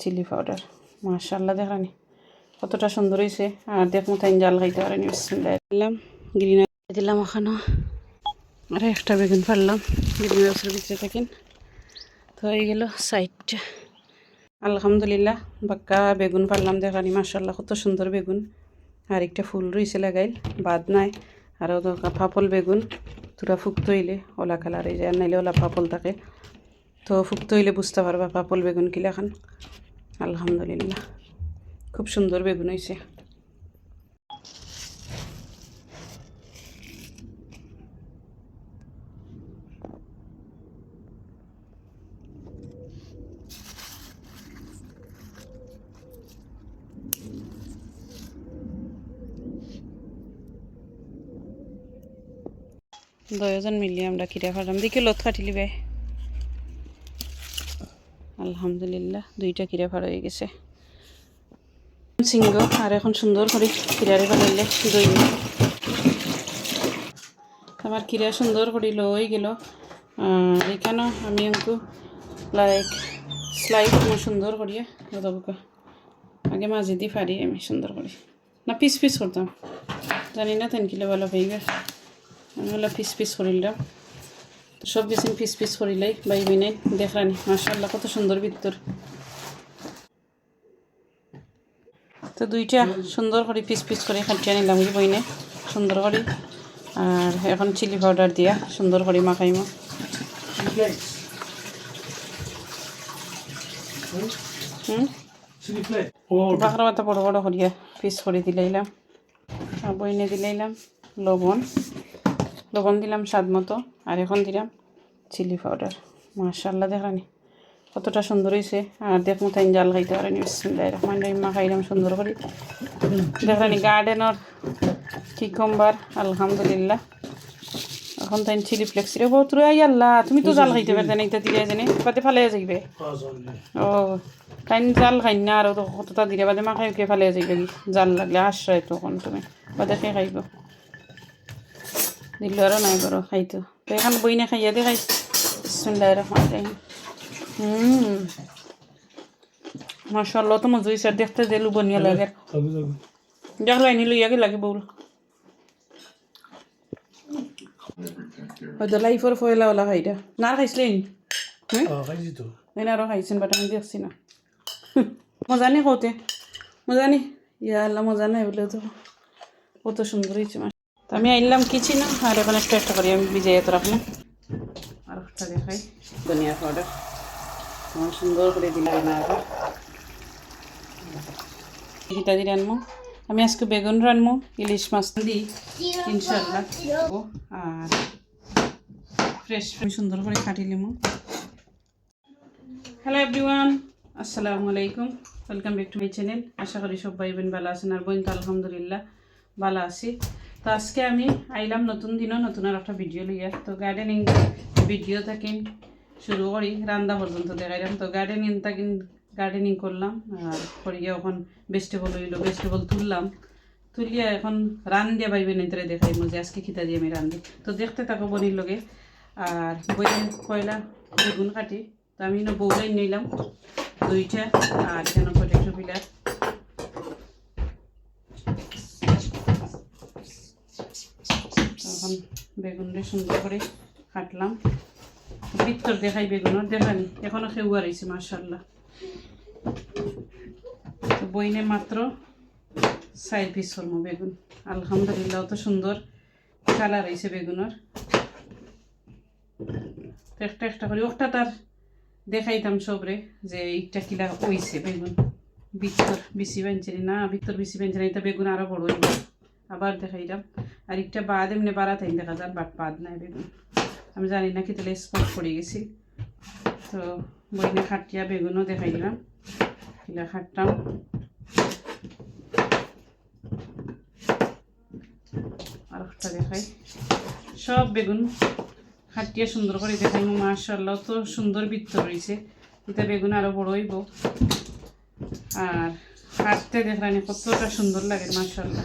Chilli powder. মাশাল্লাহ দেখানি কতটা সুন্দর হয়েছে আর দেখ মতো জাল খাইতে পারেনি দিলাম গ্রিন দিলাম ওখানে। আর, একটা বেগুন ফাড়লাম গ্রিন হাউসের ভিতরে থাকেন তো হয়ে গেল সাইডটা আলহামদুলিল্লাহ, বাক্কা বেগুন পারলাম দেখানি মাশাল্লাহ কত সুন্দর বেগুন। আর একটা ফুল রয়েছে লাগাইল, বাদ নাই। আর ফাপল বেগুন। তোরা ফুক্ত হইলে, ওলা কালার এই যায় আর নাইলে ওলা পাপল থাকে। তো ফুক্ত হইলে বুঝতে পারবা পাপল বেগুন কিলা খান। আলহামদুলিল্লাহ। খুব সুন্দর বেগুন হয়েছে দহজন মিলি আমরা কিরা ফাটাম। দিকে লত কাটিলি বে। আলহামদুলিল্লাহ, দুইটা কিরা ফাড়া হয়ে গেছে। সিংহ, আর এখন সুন্দর করে কিরারে ফেলাইলে দই। আমার কিরা সুন্দর করে লই গেল। আর এখানেও আমি একটু লাইক স্লাইড সুন্দর করিয়ে দেবো আগে মাঝে দিয়ে ফাড়ি আমি সুন্দর করি। না পিস পিস করতাম। জানি না তিন কিলো ভালো হইবে। আমি হলো পিস পিস করিলাম সব কিছু পিস পিস করিলাই বাই বিনাই দেখানি মার্শাল্লাহ কত সুন্দর ভিতর। তো দুইটা সুন্দর করে পিস পিস করে খাটিয়ে নিলাম কি বইনে, সুন্দর করে। আর এখন চিলি পাউডার দিয়া সুন্দর করে মাখাইমো। বাঁকড়া মাথা বড় বড় করিয়া পিস করে দিলাইলাম। বইনে দিলাইলাম লবণ। লবণ দিলাম স্বাদ মতো, আর এখন দিলাম চিলি পাউডার মাশাল্লাহ দেখানি কতটা সুন্দর হয়েছে আর দেখ মতো জাল খাইতে পারেনি মা খাইলাম সুন্দর করে। দেখানি গার্ডেনর কিকম্বার আলহামদুলিল্লাহ। এখন তাই চিলি ফ্লেক্স বহুত আই আল্লাহ, তুমি তো জাল খাইতে পারতে না এটা দিলে জানি পাতে ফালে যাইবে। ও তাই জাল খাই না, আর কতটা দিলে বাদে মা খাই ফালে যাইবে জাল লাগলে আশ্রয় তখন তুমি, বাদে খেয়ে খাইব। দিল আরও নাই বড় খাইতো তো এখন বই না খাইয়া দে খাই রহিম হুম মাশাল্লাহ তো মজা হয়েছে আর দেখতে যে লুবনিয়া লাগে দেখ লাইনি লইয়া গে লাগে বউল হয়তো লাইফর ফয়লা ওলা খাইটা না খাইছিলেন আরও খাইছেন বাট আমি দেখছি না মজা নেই কতে মজা নেই ইয়া আল্লাহ মজা নাই বলে তো কত সুন্দর হয়েছে আমি আইলাম কিছু না আর এখন একটা একটা করি আমি ভিজাই তো রাখলাম আর একটা দেখাই। ধনিয়া পাউডার। আমার সুন্দর করে দিলাম না আবার। এটা দিয়ে রানবো আমি আজকে বেগুন রানবো ইলিশ মাছ দিই ইনশাল্লাহ আর ফ্রেশ সুন্দর করে কাটিলাম হ্যালো এভরিওয়ান আসসালামু আলাইকুম। Welcome back to my channel আশা করি সব ভাই বোন ভালো আছেন আর বোন তো আলহামদুলিল্লাহ ভালো আছি। তো আজকে আমি আইলাম নতুন দিনও নতুন আর একটা ভিডিও লইয়া তো গার্ডেনিং ভিডিও থাকেন শুরু করি রান্না পর্যন্ত দেখাইলাম। তো গার্ডেনিং থাকেন গার্ডেনিং করলাম আর করিয়া এখন ভেজিটেবল হইল ভেজিটেবল তুললাম। তুলিয়া এখন রান দিয়া পাইবে নিতরে দেখাই যে আজকে খিতা দিয়ে আমি রান্ধি তো দেখতে থাকো বনির লগে। আর বইয়ে কয়লা বেগুন কাটি। তো আমি না বউলাই নিলাম। দুইটা আর এখানে পটেটো পিলার তখন বেগুনটা সুন্দর করে কাটলাম। ভিতর দেখাই বেগুনের, দেখানি, এখনও খেউয়া রয়েছে মার্শাল্লাহ তো বইনে মাত্র সাইড পিস করব বেগুন। আলহামদুলিল্লাহ, অত সুন্দর কালার হয়েছে বেগুনের। তো একটা একটা করে ওটা তার দেখাইতাম সবরে যে এইটা কিলা হইছে বেগুন। ভিতর বেশি বানছে না ভিতর বেশি বানছে না এটা বেগুন আরও বড় হইব আবার দেখাইলাম আর একটা বাদ এমনি বাড়াতে দেখা যান বাট বাদ নাই বেগুন। আমি জানি না তাহলে স্পট পড়ে গেছি। তো বইনে খাটিয়া বেগুনও দেখাইলাম কিলা খাটতাম। আর একটা দেখাই। সব বেগুন খাটিয়া সুন্দর করে দেখাই মাশাল্লাহ তো সুন্দর বৃত্ত রয়েছে। এটা বেগুন আরও বড় হইব। আর কাটতে দেখলানি কতটা সুন্দর লাগে মাশাল্লাহ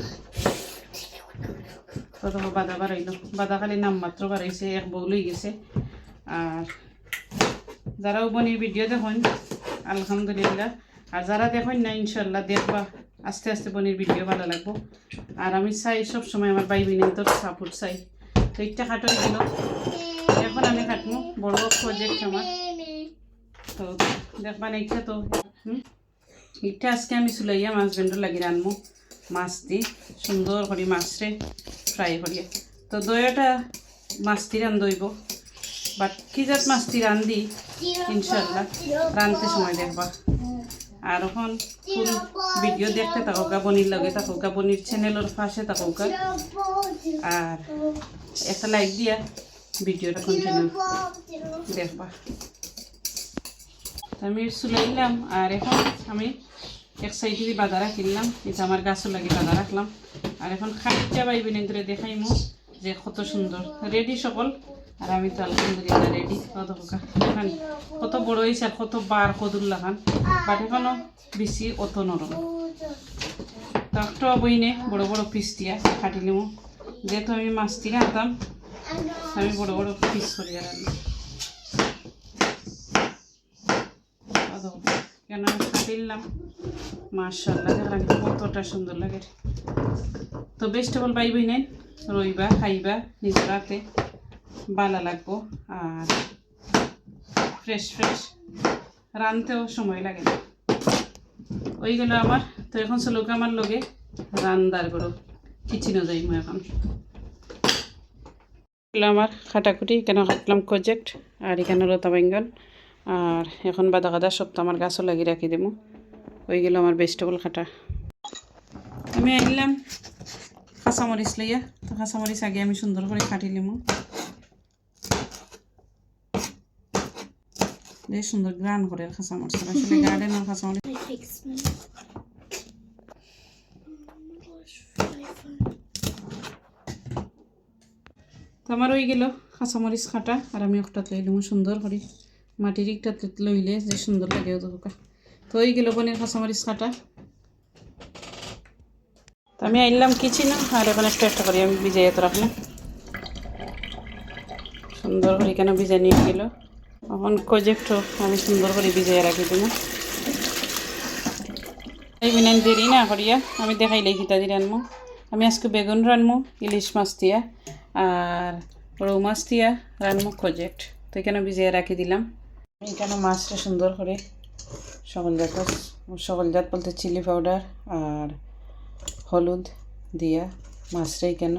কত বাদা বাড়াইলো বাদা খালি নাম মাত্র বাড়াইছে এক বউ লই গেছে আর যারা বনির ভিডিও দেখুন আলহামদুলিল্লাহ আর যারা দেখেন না ইনশাল্লাহ দেখবা আস্তে আস্তে বনির ভিডিও ভালো লাগবো আর আমি চাই সব সময় আমার বাই বোনের তোর সাপোর্ট চাই তো একটা খাটো গেল এখন আমি কাটবো বড় প্রজেক্ট আমার তো দেখবা না ইচ্ছা তো হুম ইটা আজকে আমি চুলাইয়া মাছ বেন্ডর লাগি রানবো মাছ দি সুন্দর করে মাছরে ফ্রাই করিয়া তো দয়াটা মাছটি রান দইব বাট কি জাত মাছটি রান্ধি? ইনশাল্লাহ রানতে সময় দেখবা। আর এখন ফুল ভিডিও দেখতে থাকুকা বনির লগে থাকুকা বনির চ্যানেলের পাশে থাকুকা আর একটা লাইক দিয়া ভিডিওটা কন্টিনিউ দেখবা। আমি চুলাইলাম আর এখন আমি এক সাইডে দিয়ে বাজারা কিনলাম এটা আমার গাছও লাগে বাজার রাখলাম। আর এখন খাইটা পাইবি না করে দেখাইমু যে কত সুন্দর। রেডি সকল? আর আমি তো আলহামদুলিল্লাহ রেডি কত এখন কত বড় হয়েছে আর কত বার কদুর লাগান বাট এখনও বেশি অত নরম। তো একটা বইনে বড় বড় পিস দিয়া কাটিলিমু যেহেতু আমি মাছ দিয়ে আনতাম, আমি বড় বড় পিস করি আর আনলাম আদৌ কেন কাটিলাম মার্শাল্লাহ দেখলাম কতটা সুন্দর লাগে। তো ভেজিটেবল পাইবই নেন রইবা, খাইবা নিজের হাতে বালা লাগবো, আর ফ্রেশ ফ্রেশ রানতেও সময় লাগে না। ওইগুলো আমার, তো এখন চলুক আমার লগে রান্দার করো কিচেনে যাই মই এখন আমার খাটাকুটি, কেন কাটলাম প্রজেক্ট আর এখানে লতা বেঙ্গল, আর এখন বাদা কাদা সব তো আমার গাছও লাগিয়ে রাখি দেবো। ওই গেল আমার ভেজিটেবল খাটা আমি আনলাম কাঁচামরিচ লইয়া। তো কাঁচামরিচ আগে আমি সুন্দর করে কাটি লিমু। বেশ সুন্দর গ্রান করে কাঁচামরিচ। আসলে গার্ডেনের কাঁচামরিচ তো আমার ওই গেল কাঁচামরিচ কাটা। আর আমি একটা লইলাম সুন্দর করে। মাটির একটা লইলে যে সুন্দর লাগে ওদকা তো ওই গেল বনের কাঁচামরিচ কাটা তো আমি আইলাম কিছু না আর এখন একটা একটা করে আমি ভিজাই তো রাখলাম। সুন্দর করে কেন ভিজাই নিয়ে গেল। এখন প্রজেক্টও আমি সুন্দর করে ভিজাই রাখি দেবো এই বিনান দেরি না করিয়া, আমি দেখাই লেখিতা দিয়ে রানমো। আমি আজকে বেগুন রানমো, ইলিশ মাছ দিয়া, আর রৌ মাছ দিয়া রানমো প্রজেক্ট তো এখানে ভিজিয়ে রাখি দিলাম। এখানে মাছটা সুন্দর করে সকল জাত সকল জাত বলতে চিলি পাউডার আর হলুদ দিয়া মাছটা কেন?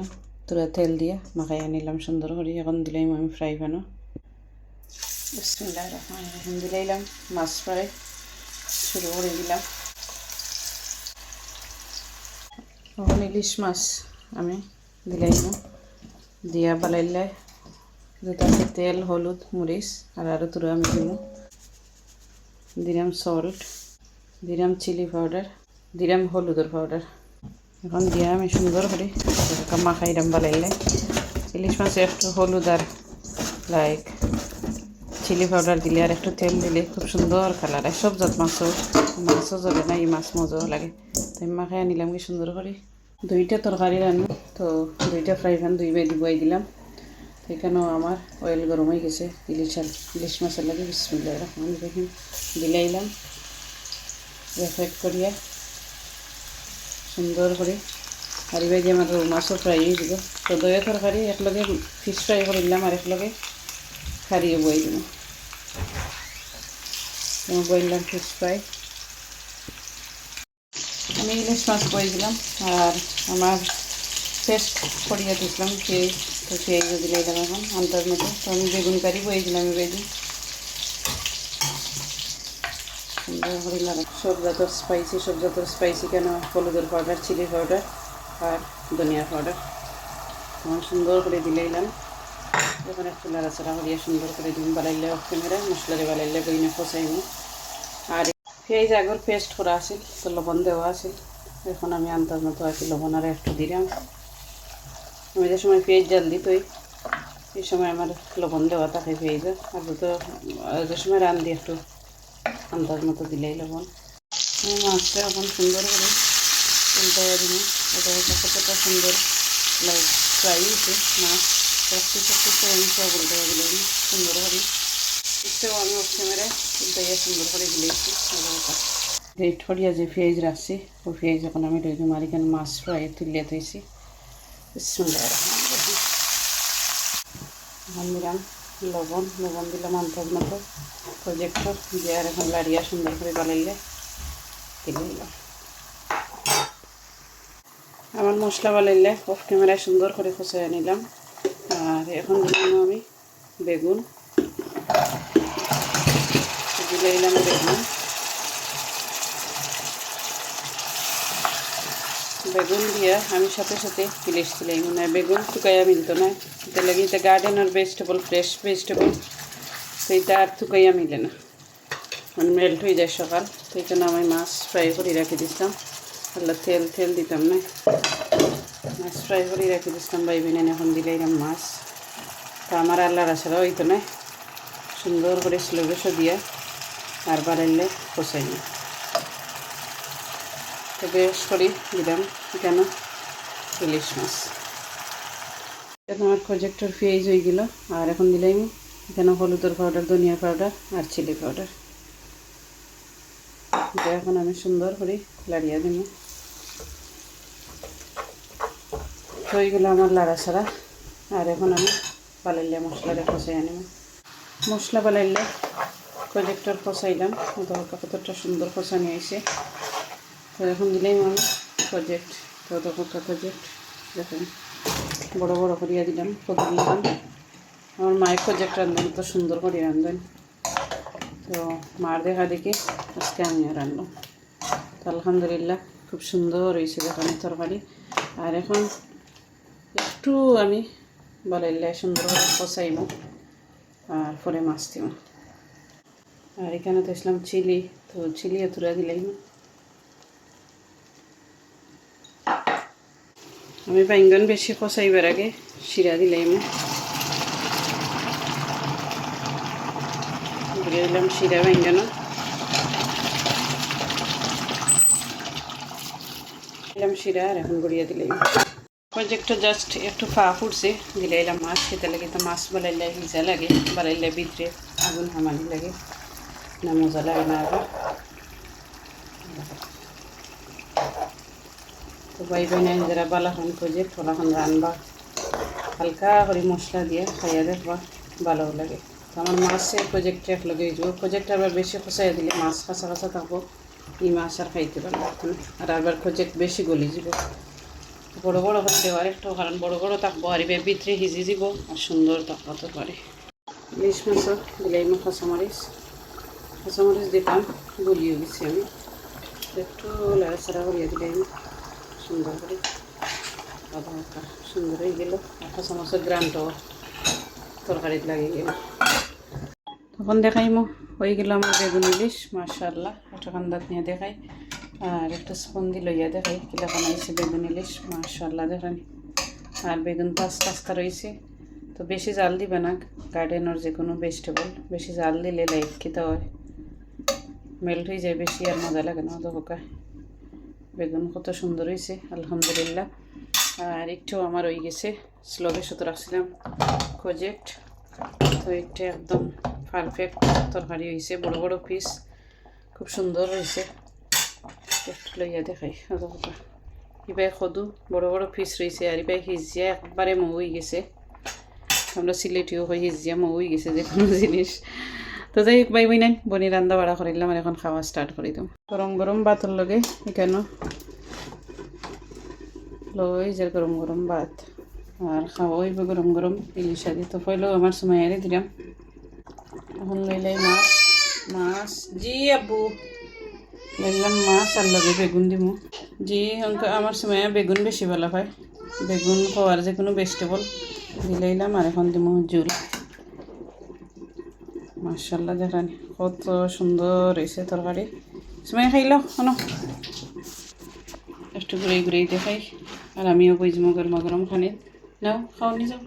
তুরা তেল দিয়া, মাখাই আনিলাম সুন্দর করে, এখন দিলাম আমি ফ্রাই প্যানও রহিম, দিলাইলাম, মাছ ফ্রাই শুরু করে দিলাম। এখন ইলিশ মাছ আমি দিলাইম দিয়া বালাইলাই দুটাতে তেল, হলুদ, মরিচ, আর আরও তুরা আমি দিব। দিলাম সল্ট দিলাম চিলি পাউডার দিলাম হলুদের পাউডার এখন দিয়া আমি সুন্দর করে মাখাইলাম বালাইলে ইলিশ মাছে একটু হলুদ আর লাইক চিলি পাউডার দিলে আর একটু তেল দিলে খুব সুন্দর কালার আর সব জাত মাছও মাছও জ্বলে না, এই মাছ মজাও লাগে। তাই মাখাই আনিলাম কি সুন্দর করে। দুইটা তরকারি রান্না, তো দুইটা ফ্রাই প্যান দুই বাই দিবাই দিলাম। এখানেও আমার অয়েল গরম হয়ে গেছে। ইলিশ আর ইলিশ মাছের লাগে বিসমিল্লাহ রহমান রহিম। দিলাইলাম রেফেক্ট করিয়া সুন্দর করে আর এবার যে আমার মাছও ফ্রাই হয়ে যাব তো দয়া তরকারি একলগে ফিশ ফ্রাই করে দিলাম আর একলগে খারিয়ে বই দিব বইলাম ফিশ ফ্রাই আমি ইলিশ মাছ বই দিলাম আর আমার পেস্ট করিয়ে দিয়েছিলাম পেঁয়াজ তো পেঁয়াজও দিলে দিলাম এখন আন্তার মতো। তো আমি বেগুন কারি বই দিলাম বেগুন। সুন্দর করে লাগা সব জাতের স্পাইসি সব জাতের স্পাইসি কেন? হলুদের পাউডার চিলি পাউডার আর ধনিয়া পাউডার আমার সুন্দর করে দিলাইলাম এখন একটু লাড়াচাড়া করিয়া সুন্দর করে দিন বালাইলে অফ ক্যামেরা মশলারে বালাইলে বইনে ফসাইমু আর পেঁয়াজ আগর পেস্ট করা আছিল তো লবণ দেওয়া আছিল এখন আমি আন্তাজ মতো আছি লবণ আর একটু দিলাম। আমি যে সময় পেঁয়াজ জাল দিতই এই সময় আমার লবণ দেওয়া থাকে পেঁয়াজে। আর তো যে সময় রান্ধি একটু আন্দাজ মতো দিলেই লবণ। মাছটা এখন সুন্দর করে উল্টে দিন এটা হচ্ছে কতটা সুন্দর লাইক ফ্রাই হয়েছে মাছ। সবটি সবটি আমি সব সুন্দর করে একটু আমি অফ ক্যামেরায় উল্টে সুন্দর করে দিলেছি। রেড করিয়া যে পেঁয়াজ রাখছি ও পেঁয়াজ এখন আমি দিম মাছ ফ্রাই তুলিয়া থইছি। এখন দিলাম লবণ লবণ দিলাম আন্দাজ মতো। প্রজেক্টর দিয়ে আর এখন লাড়িয়া সুন্দর করে বানাইলে দিলাম আমার মশলা বানাইলে অফ ক্যামেরায় সুন্দর করে খসাই নিলাম। আর এখন দিলাম আমি বেগুন। দিলে দিলাম বেগুন। বেগুন দিয়া আমি সাথে সাথে ইলিশ দিলাই মানে বেগুন শুকাইয়া মিলতো না। এটা লাগে এটা গার্ডেনের ভেজিটেবল ফ্রেশ ভেজিটেবল সেইটা আর শুকাইয়া মিলে না। মানে মেল্ট হয়ে যায় সকাল। তো এই জন্য আমি মাছ ফ্রাই করে রাখি দিতাম আল্লাহ তেল তেল দিতাম না। মাছ ফ্রাই করে রাখি দিতাম বাই বিনে এখন দিলাইলাম মাছ। তো আমার আল্লাহর আশারা হইতো না। সুন্দর করে স্লোবেশো দিয়া আর বাড়াইলে কষাই না। তো বেশ দিলাম। কেন? ইলিশ মাছ। এখন আমার প্রজেক্টর পেঁয়াজ হয়ে গেল। আর এখন দিলাম এখানে হলুদের পাউডার ধনিয়া পাউডার আর চিলি পাউডার এটা এখন আমি সুন্দর করে লাড়িয়ে দিব। হয়ে গেলো আমার লাড়া ছাড়া। আর এখন আমি বালাইলে মশলাটা কষাই আনিব মশলা বালাইলে প্রজেক্টর কষাইলাম। কতটা সুন্দর কষানি হয়েছে। তো এখন দিলেই আমি প্রজেক্ট তো তখন প্রজেক্ট দেখেন, বড় বড় করিয়া দিলাম কত দিলাম। আমার মায়ের প্রজেক্ট রান্ধবেন তো সুন্দর করে রান্ধবেন তো মার দেখা দেখে আজকে আমিও রান্ধলাম তো আলহামদুলিল্লাহ, খুব সুন্দর হয়েছে দেখানো তরকারি। আর এখন একটু আমি বলাইলে সুন্দরভাবে কষাইব আর পরে মাছ দিব। আর এখানে তো ইসলাম চিলি, তো চিলি দিলাই আমি বাইঙ্গন বেশি কষাইবার আগে শিরা দিলাম। দিলাম শিরা বাইঙ্গন। দিলাম শিরা আর এখন গড়িয়ে দিলাম। প্রজেক্টটা জাস্ট একটু ফা ফুটছে, দিলে এলাম মাছ খেতে লাগে, তো মাছ বানাইলে ভিজা লাগে বানাইলে ভিতরে আগুন হামানি লাগে, না মজা লাগে না আবার। তো ভাই যারা বালাখান প্রজেক্ট ওলাখন রানবা হালকা করে মশলা দিয়ে খাইয়া দেখবা ভালো লাগে। তো আমার মাছে প্রজেক্ট এক লগে যাব প্রজেক্ট আবার বেশি খসাই দিলে মাছ খাসা খাসা থাকব, এই মাছ আর খাইতে পারব আর আবার প্রজেক্ট বেশি গলি যাব বড় বড় হতে দেওয়ার একটু কারণ বড় বড় থাকব আর এবার ভিতরে হিজি দিব আর সুন্দর থাকতে পারে ইলিশ মাছ দিলাই মা কাঁচামরিচ কাঁচামরিচ দিতাম, গলিয়ে গেছি আমি। একটু লাড়াচাড়া করিয়ে আমি সুন্দর করে হালকা সুন্দর হয়ে গেল। আর কাঁচামরিচের গ্রামটাও তরকারিতে লাগিয়ে গেল। তখন দেখাইমো, হয়ে গেল আমার বেগুন ইলিশ মার্শাল্লাহ একটা কান্দাত নিয়ে দেখাই। আর একটা স্পন্দি লইয়া দেখাই, কিলা বানাইছে বেগুন ইলিশ মার্শাল্লাহ দেখানি। আর বেগুন পাঁচ পাঁচটা রয়েছে তো বেশি জাল দিবে না গার্ডেনের যে কোনো ভেজিটেবল বেশি জাল দিলে লাইট খেতে হয়। মেল্ট হয়ে যায় বেশি আর মজা লাগে না দোকায় বেগুন কত সুন্দর হয়েছে, আলহামদুলিল্লাহ। আর একটু আমার হয়ে গেছে স্লোভে সুতো রাখছিলাম প্রজেক্ট তো এটা একদম পারফেক্ট তরকারি হয়েছে, বড় বড় পিস খুব সুন্দর হয়েছে। লইয়া দেখাই ইবাই সদু বড় বড় পিস রয়েছে, আর ইবাই সিজিয়া একবারে মৌ হয়ে গেছে। আমরা সিলেটিও হয়ে সিজিয়া মৌ হয়ে গেছে যে কোনো জিনিস। তো যাই হোক, বাই বই নাই বনি রান্না বাড়া করিলাম আর এখন খাওয়া স্টার্ট করে দিম গরম গরম ভাতের লগে এখানে লই যে গরম গরম ভাত। আর খাওয়া হইব গরম গরম, ইলিশা দিয়ে তো পয়লেও আমার সময় এনে দিলাম এখন লইলাই মাছ মাছ। জি আব্বু। লইলাম মাছ আর লগে বেগুন দিমু। জি আমার সময় বেগুন বেশি ভালো হয়। বেগুন খাওয়ার যে কোনো ভেজিটেবল দিলাইলাম আর এখন দিমু জুল। মার্শাল্লাহ দেখানি কত সুন্দর হয়েছে তরকারি। সময় খাইল শোনো একটু ঘুরে ঘুরেই দেখাই। আর আমিও বুঝব মগরম গরম খানি। নাও খাওয়া নি যাও